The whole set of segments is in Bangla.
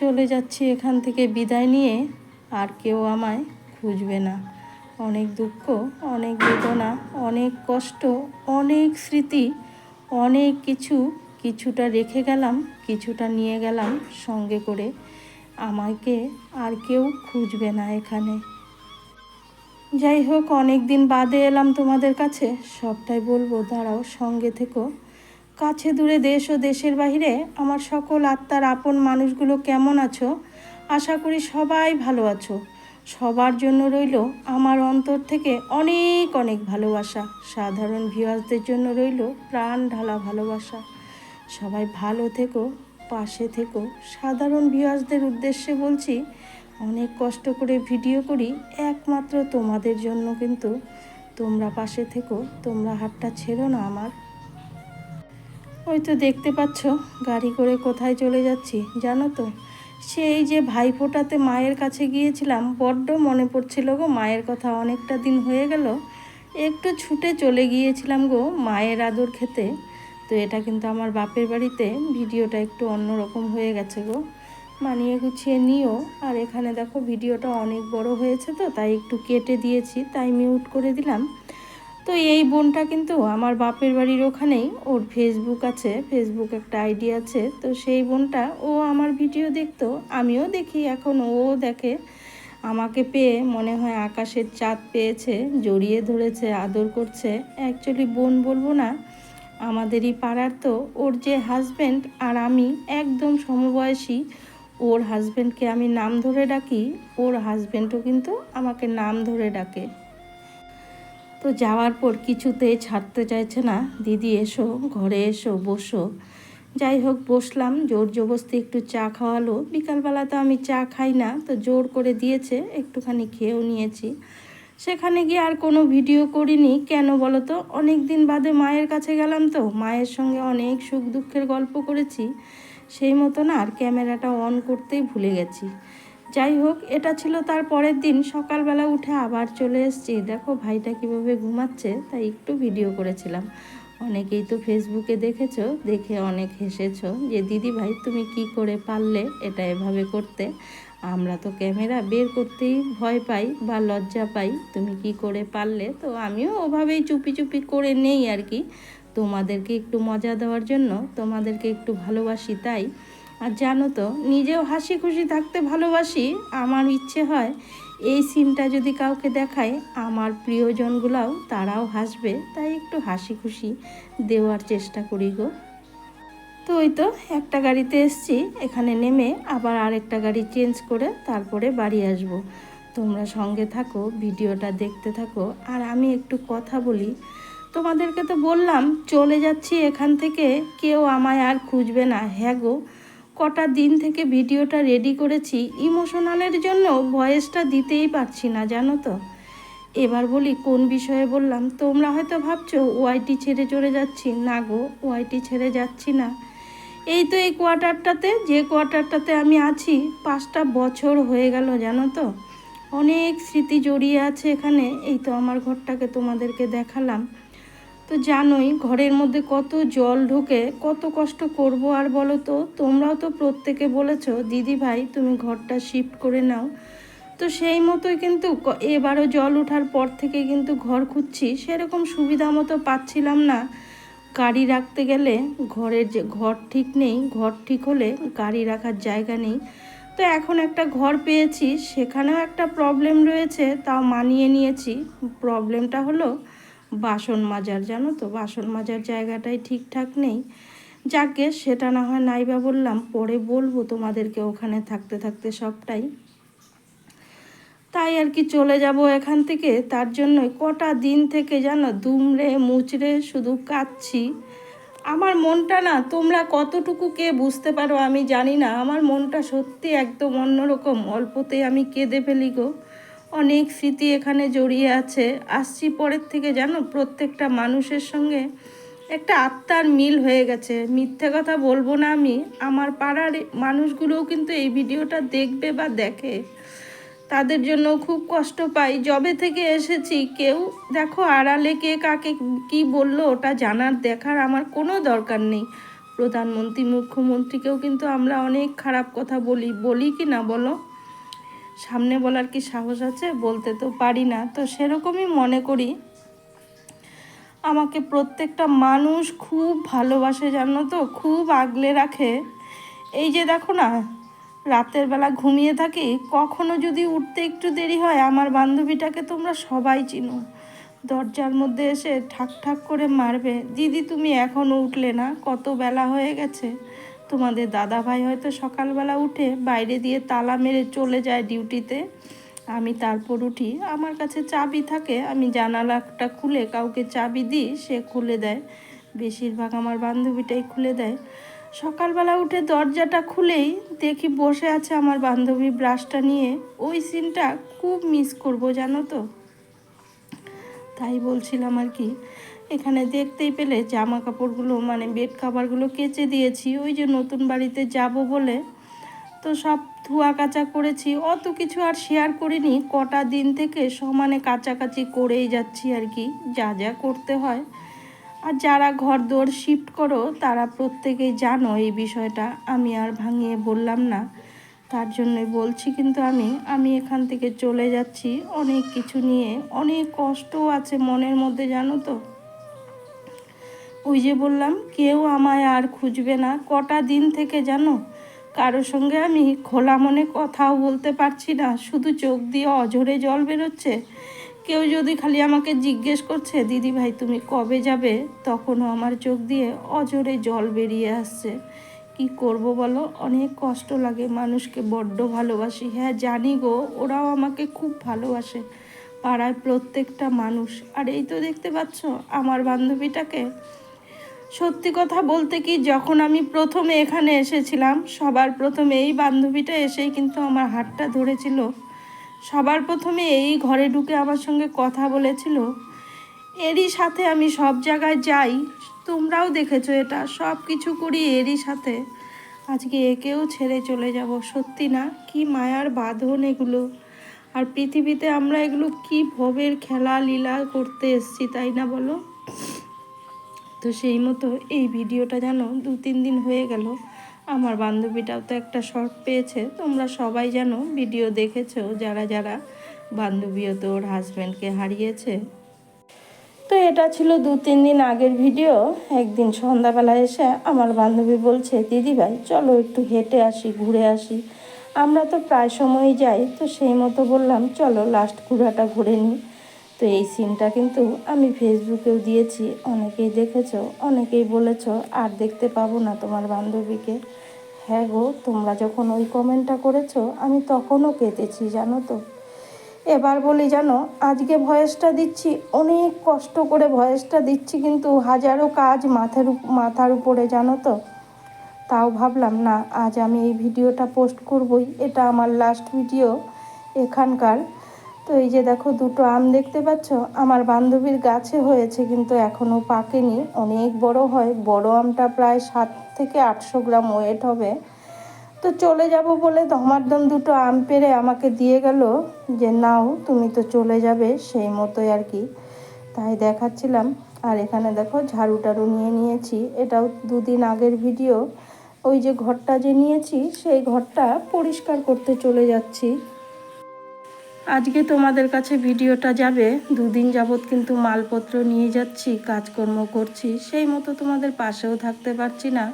চলে যাচ্ছি এখান থেকে বিদায় নিয়ে, আর কেউ আমায় খুঁজবে না। অনেক দুঃখ, অনেক বেদনা, অনেক কষ্ট, অনেক স্মৃতি, অনেক কিছু, কিছুটা রেখে গেলাম, কিছুটা নিয়ে গেলাম সঙ্গে করে। আমাকে আর কেউ খুঁজবে না এখানে। যাই হোক, অনেক দিন বাদে এলাম তোমাদের কাছে। সবটাই বলব, দাঁড়াও, সঙ্গে থেকো। কাছে দূরে দেশ ও দেশের বাইরে আমার সকল আত্মার আপন মানুষগুলো কেমন আছো? আশা করি সবাই ভালো আছো। সবার জন্য রইল আমার অন্তর থেকে অনেক অনেক ভালোবাসা। সাধারণ ভিউয়ার্সদের জন্য রইল প্রাণ ঢালা ভালোবাসা। সবাই ভালো থেকো, পাশে থেকো। সাধারণ ভিউয়ার্সদের উদ্দেশ্যে বলছি, অনেক কষ্ট করে ভিডিও করি, একমাত্র তোমাদের জন্য কিন্তু তোমরা পাশে থেকো, তোমরা হাতটা ছেড়ো না আমার। ওই তো দেখতে পাচ্ছ, গাড়ি করে কোথায় চলে যাচ্ছি, জানো তো? সেই যে ভাইফোঁটাতে মায়ের কাছে গিয়েছিলাম, বড্ড মনে পড়ছিল গো, মায়ের কথা অনেকটা দিন হয়ে গেল। একটু ছুটে চলে গিয়েছিলাম গো মায়ের আদর খেতে। তো এটা কিন্তু আমার বাপের বাড়িতে, ভিডিওটা একটু অন্যরকম হয়ে গেছে গো। মানিয়ে গুছিয়ে নিও। আর এখানে দেখো, ভিডিওটা অনেক বড় হয়েছে তো, তাই একটু কেটে দিয়েছি, তাই মিউট করে দিলাম। তো এই বোনটা কিন্তু আমার বাপের বাড়ির ওখানেই, ওর ফেসবুক আছে ফেসবুক একটা আইডি আছে, তো সেই বোনটা ও আমার ভিডিও দেখতো, আমিও দেখি, এখন ও দেখে, আমাকে পেয়ে মনে হয় আকাশের চাঁদ পেয়েছে, জড়িয়ে ধরেছে, আদর করছে। অ্যাকচুয়ালি বোন বলব না, আমাদেরই পাড়ার তো, ওর যে হাজব্যান্ড আর আমি একদম সমবয়সী, ওর হাজব্যান্ডকে আমি নাম ধরে ডাকি, ওর হাজব্যান্ডও কিন্তু আমাকে নাম ধরে ডাকে। তো যাওয়ার পর কিছুতেই ছাড়তে চাইছে না। দিদি এসো, ঘরে এসো, বসো। যাই হোক, বসলাম। জোর জবস্তি একটু চা খাওয়ালো। বিকালবেলা তো আমি চা খাই না, তো জোর করে দিয়েছে, একটুখানি খেয়েও নিয়েছি। সেখানে গিয়ে আর কোনো ভিডিও করিনি। কেন বলো তো? অনেক দিন বাদে মায়ের কাছে গেলাম তো। মায়ের সঙ্গে অনেক সুখ দুঃখের গল্প করেছি। সেই মতো না আর ক্যামেরাটা অন করতেই ভুলে গেছি। যাই হোক এটা ছিল তার পরের দিন। সকালবেলা উঠে আবার চলে এসেছি। দেখো, ভাইটা কীভাবে ঘুমাচ্ছে, তাই একটু ভিডিও করেছিলাম। অনেকেই তো ফেসবুকে দেখেছ, দেখে অনেক হেসেছো যে, দিদি ভাই, তুমি কি করে পারলে এটা এভাবে করতে? আমরা তো ক্যামেরা বের করতেই ভয় পাই বা লজ্জা পাই। তুমি কি করে পারলে? তো আমিও ওভাবেই চুপি চুপি করে নেই আর কি। তোমাদেরকে একটু মজা দেওয়ার জন্য, তোমাদেরকে একটু ভালোবাসি তাই। আর জানো তো, নিজেও হাসি খুশি থাকতে ভালোবাসি, আমার ইচ্ছে হয় এই সিনটা যদি কাউকে দেখায় আমার প্রিয়জনগুলাও তারাও হাসবে, তাই একটু হাসি খুশি দেওয়ার চেষ্টা করি গো। তো ওই তো, একটা গাড়িতে এসছি, এখানে নেমে আবার আরেকটা গাড়ি চেঞ্জ করে তারপরে বাড়ি আসব। তোমরা সঙ্গে থাকো, ভিডিওটা দেখতে থাকো, আর আমি একটু কথা বলি। তোমাদেরকে তো বললাম, চলে যাচ্ছি এখান থেকে, কেউ আমায় আর খুঁজবে না হ্যাঁ গো। কটা দিন থেকে ভিডিওটা রেডি করেছি ইমোশনালের জন্য ভয়েসটা দিতেই পারছি না, জানো তো। এবার বলি, কোন বিষয়ে বললাম? তোমরা হয়তো ভাবছ ওয়াইটি ছেড়ে চলে যাচ্ছি। না গো ওয়াইটি ছেড়ে যাচ্ছি না। এই তো এই কোয়ার্টারটাতে, যে কোয়ার্টারটাতে আমি আছি, পাঁচটা বছর হয়ে গেল, জানো তো। অনেক স্মৃতি জড়িয়ে আছে এখানে। এই তো আমার ঘরটাকে তোমাদেরকে দেখালাম। তো জানোই ঘরের মধ্যে কত জল ঢুকে, কত কষ্ট করব আর বলো তো? তোমরাও তো প্রত্যেকে বলেছ, দিদি ভাই, তুমি ঘরটা শিফট করে নাও। তো সেই মতোই কিন্তু এবারও জল ওঠার পর থেকে কিন্তু ঘর খুঁজছি, সেরকম সুবিধা মতো পাচ্ছিলাম না। গাড়ি রাখতে গেলে ঘরের যে, ঘর ঠিক নেই, ঘর ঠিক হলে গাড়ি রাখার জায়গা নেই। তো এখন একটা ঘর পেয়েছি, সেখানেও একটা প্রবলেম রয়েছে, তাও মানিয়ে নিয়েছি। প্রবলেমটা হলো বাসন মাজার, জানো তো? বাসন মাজার জায়গাটাই ঠিকঠাক নেই। যাকে সেটা না হয় নাইবা বললাম, পরে বলব তোমাদেরকে ওখানে থাকতে থাকতে সবটাই। তাই আর কি চলে যাব এখান থেকে। তার জন্যই কটা দিন থেকে জানো, দুমড়ে মুচড়ে শুধু কাঁদছি। আমার মনটা না, তোমরা কতটুকু কে বুঝতে পারো আমি জানি না। আমার মনটা সত্যি একদম অন্যরকম। অল্পতেই আমি কেঁদে ফেলি গো। অনেক স্মৃতি এখানে জড়িয়ে আছে। আসছি পরের থেকে জানো, প্রত্যেকটা মানুষের সঙ্গে একটা আত্মার মিল হয়ে গেছে। মিথ্যে কথা বলব না আমি, আমার পাড়ার মানুষগুলোও কিন্তু এই ভিডিওটা দেখবে বা দেখে। তাদের জন্য খুব কষ্ট পাই। জবে থেকে এসেছি, কেউ দেখো আড়ালে কে কাকে কি বলল, ওটা জানার, দেখার আমার কোনো দরকার নেই। প্রধানমন্ত্রী, মুখ্যমন্ত্রীকেও কিন্তু আমরা অনেক খারাপ কথা বলি। বলি কি না বলো? সামনে বলার কি সাহস আছে? বলতে তো পারি না। তো সেরকমই মনে করি। আমাকে প্রত্যেকটা মানুষ খুব ভালোবাসে, জানো তো? খুব আগলে রাখে। এই যে দেখো না, রাতের বেলা ঘুমিয়ে থাকি, কখনো যদি উঠতে একটু দেরি হয়, আমার বান্ধবীটাকে তোমরা সবাই চিনো। দরজার মধ্যে এসে ঠাক ঠাক করে মারবে। দিদি, তুমি এখনও উঠলে না? কত বেলা হয়ে গেছে। তোমাদের দাদা ভাই হয়তো সকালবেলা উঠে বাইরে দিয়ে তালা মেরে চলে যায় ডিউটিতে। আমি তারপর উঠি। আমার কাছে চাবি থাকে। আমি জানালাটা খুলে কাউকে চাবি দিই, সে খুলে দেয়। বেশিরভাগ আমার বান্ধবীটাই খুলে দেয়। সকালবেলা উঠে দরজাটা খুলেই দেখি বসে আছে আমার বান্ধবী ব্রাশটা নিয়ে। ওই সিনটা খুব মিস করব, জানো তো? তাই বলছিলাম আর কি। এখানে দেখতেই পেলে জামা কাপড়গুলো মানে বেড কাভারগুলো কেচে দিয়েছি। ওই যে নতুন বাড়িতে যাব বলে তো সব ধোয়া কাচা করেছি। অত কিছু আর শেয়ার করিনি। কটা দিন থেকে সমানে কাচাকাচি করেই যাচ্ছি আর কি। যা যা করতে হয়। আর যারা ঘর দোর শিফট করো, তারা প্রত্যেকেই জানো এই বিষয়টা। আমি আর ভাঙিয়ে বললাম না। তার জন্যই বলছি কিন্তু আমি আমি এখান থেকে চলে যাচ্ছি। অনেক কিছু নিয়ে। অনেক কষ্টও আছে মনের মধ্যে, জানো তো? ওই যে বললাম, কেউ আমায় আর খুঁজবে না। কটা দিন থেকে জানো কারোর সঙ্গে আমি খোলা মনে কথাও বলতে পারছি না। শুধু চোখ দিয়ে অঝরে জল বেরোচ্ছে। কেউ যদি খালি আমাকে জিজ্ঞেস করছে, দিদি ভাই, তুমি কবে যাবে? তখনও আমার চোখ দিয়ে অজরে জল বেরিয়ে আসছে। কি করব বলো? অনেক কষ্ট লাগে। মানুষকে বড্ড ভালোবাসি। হ্যাঁ জানি গো, ওরাও আমাকে খুব ভালোবাসে। পাড়ায় প্রত্যেকটা মানুষ। আর এই তো দেখতে পাচ্ছ, আমার বান্ধবীটাকে সত্যি কথা বলতে কি, যখন আমি প্রথমে এখানে এসেছিলাম, সবার প্রথমে এই বান্ধবীটা এসেই কিন্তু আমার হাতটা ধরেছিল। সবার প্রথমে এই ঘরে ঢুকে আমার সঙ্গে কথা বলেছিল। এরই সাথে আমি সব জায়গায় যাই, তোমরাও দেখেছ এটা, সব কিছু করি এরই সাথে। আজকে একেও ছেড়ে চলে যাব, সত্যি না? কি মায়ার বাঁধন এগুলো। আর পৃথিবীতে আমরা এগুলো কি ভবের খেলা লীলা করতে এসছি, তাই না বলো? তো সেই মতো এই ভিডিওটা যেন দু তিন দিন হয়ে গেল। আমার বান্ধবীটাও তো একটা শর্ট পেয়েছে। তোমরা সবাই যেন ভিডিও দেখেছ, যারা যারা বান্ধবীও তো ওর হাজব্যান্ডকে হারিয়েছে। তো এটা ছিল দু তিন দিন আগের ভিডিও। একদিন সন্ধ্যাবেলা এসে আমার বান্ধবী বলছে দিদিভাই চলো একটু হেঁটে আসি, ঘুরে আসি। আমরা তো প্রায় সময়ই যাই। তো সেই মতো বললাম, চলো লাস্ট ঘোরাটা ঘুরে নিই। তো এই সিনটা কিন্তু আমি ফেসবুকেও দিয়েছি। অনেকেই দেখেছ, অনেকেই বলেছ, আর দেখতে পাবো না তোমার বান্ধবীকে। হ্যাঁ গো, তোমরা যখন ওই কমেন্টটা করেছ, আমি তখনও কেঁদেছি, জানো তো। এবার বলি, জানো, আজকে ভয়েসটা দিচ্ছি, অনেক কষ্ট করে ভয়েসটা দিচ্ছি, কিন্তু হাজারো কাজ মাথার মাথার উপরে, জানো তো। তাও ভাবলাম, না, আজ আমি এই ভিডিওটা পোস্ট করবই, এটা আমার লাস্ট ভিডিও এখানকার। তো এই যে দেখো দুটো আম দেখতে পাচ্ছ, আমার বান্ধবীর গাছে হয়েছে কিন্তু এখনও পাকেনি, অনেক বড় হয়, বড় আমটা প্রায় সাত থেকে আটশো গ্রাম ওয়েট হবে। তো চলে যাব বলে ধমারদম দুটো আম পেড়ে আমাকে দিয়ে গেল যে, নাও, তুমি তো চলে যাবে সেই মতোই আর কি। তাই দেখাচ্ছিলাম। আর এখানে দেখো ঝাড়ু টাড়ু নিয়ে নিয়েছি, এটাও দুদিন আগের ভিডিও। ওই যে ঘরটা যে নিয়েছি, সেই ঘরটা পরিষ্কার করতে চলে যাচ্ছি। আজকে তোমাদের কাছে ভিডিওটা যাবে। দুদিন যাবৎ কিন্তু মালপত্র নিয়ে যাচ্ছি, কাজকর্ম করছি, সেই মতো তোমাদের পাশেও থাকতে পারছি না।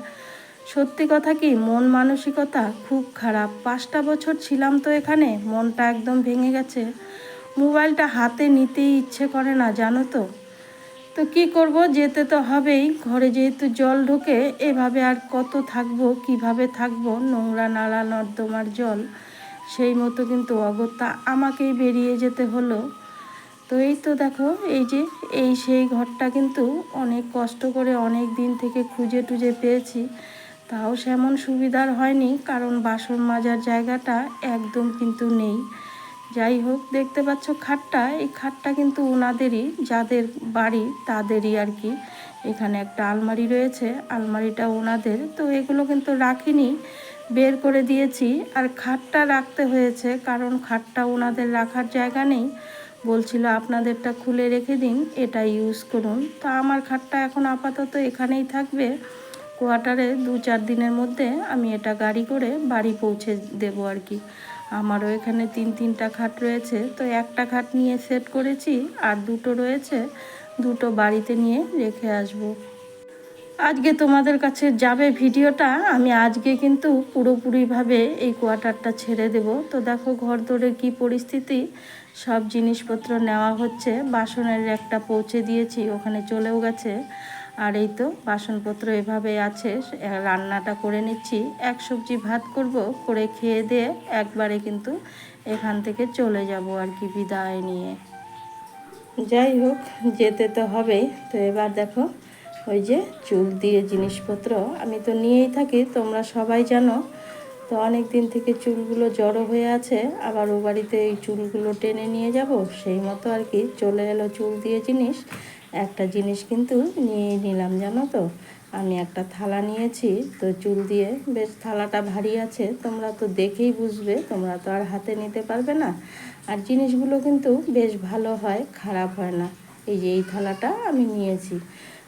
সত্যি কথা কি, মন মানসিকতা খুব খারাপ। পাঁচটা বছর ছিলাম তো এখানে, মনটা একদম ভেঙে গেছে। মোবাইলটা হাতে নিতেই ইচ্ছে করে না, জানো তো। তো কি করব, যেতে তো হবেই। ঘরে যেহেতু জল ঢোকে, এভাবে আর কত থাকব, কীভাবে থাকব? নোংরা, নালা, নর্দমার জল। সেই মতো কিন্তু অগত্যা আমাকেই বেরিয়ে যেতে হলো। তো এই তো দেখো, এই যে, এই সেই ঘরটা কিন্তু অনেক কষ্ট করে অনেক দিন থেকে খুঁজে টুজে পেয়েছি। তাও সেমন সুবিধার হয়নি, কারণ বাসন মাজার জায়গাটা একদম কিন্তু নেই। যাই হোক, দেখতে পাচ্ছ খাটটা। এই খাটটা কিন্তু ওনাদেরই যাদের বাড়ি তাদেরই আর কি। এখানে একটা আলমারি রয়েছে, আলমারিটা ওনাদের তো এগুলো কিন্তু রাখিনি, বের করে দিয়েছি। আর খাটটা রাখতে হয়েছে, কারণ খাটটা ওনাদের রাখার জায়গা নেই। বলছিল, আপনাদেরটা খুলে রেখে দিন, এটা ইউজ করুন। তা আমার খাটটা এখন আপাতত এখানেই থাকবে। কোয়ার্টারে দু চার দিনের মধ্যে আমি এটা গাড়ি করে বাড়ি পৌঁছে দেবো আর কি। আমারও এখানে তিন, তিনটা খাট রয়েছে। তো একটা খাট নিয়ে সেট করেছি আর দুটো রয়েছে। দুটো বাড়িতে নিয়ে রেখে আসব। আজকে তোমাদের কাছে যাবে ভিডিওটা, আমি আজকে কিন্তু পুরোপুরিভাবে এই কোয়ার্টারটা ছেড়ে দেব। তো দেখো ঘর দৌড়ে কী পরিস্থিতি, সব জিনিসপত্র নেওয়া হচ্ছে। বাসনের একটা পৌঁছে দিয়েছি, ওখানে চলেও গেছে। আর এই তো বাসনপত্র এভাবে আছে, রান্নাটা করে নিচ্ছি। এক সবজি ভাত করব, করে খেয়ে দিয়ে একবারে কিন্তু এখান থেকে চলে যাব আর কি বিদায় নিয়ে। যাই হোক, যেতে তো হবেই। তো এবার দেখো, ওই যে চুল দিয়ে জিনিসপত্র আমি তো নিয়েই থাকি, তোমরা সবাই জানো। তো অনেক দিন থেকে চুলগুলো জড়ো হয়ে আছে, আবার ও বাড়িতে এই চুলগুলো টেনে নিয়ে যাব, সেই মতো আর কি চলে এলো চুল দিয়ে জিনিস। একটা জিনিস কিন্তু নিয়ে নিলাম, জানো তো। আমি একটা থালা নিয়েছি, তো চুল দিয়ে বেশ থালাটা ভারী আছে, তোমরা তো দেখেই বুঝবে, তোমরা তো আর হাতে নিতে পারবে না। আর জিনিসগুলো কিন্তু বেশ ভালো হয়, খারাপ হয় না। এই যে এই থালাটা আমি নিয়েছি।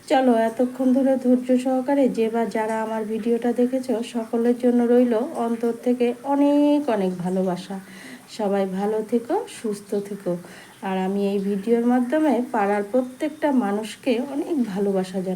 চলো এতক্ষণ ধরে ধৈর্য সহকারে যে বা যারা আমার ভিডিওটা দেখেছ, সকলের জন্য রইল অন্তর থেকে অনেক অনেক ভালোবাসা। সবাই ভালো থেকো, সুস্থ থেকো। আর আমি এই ভিডিওর মাধ্যমে পাড়ার প্রত্যেকটা মানুষকে অনেক ভালোবাসা জানাই।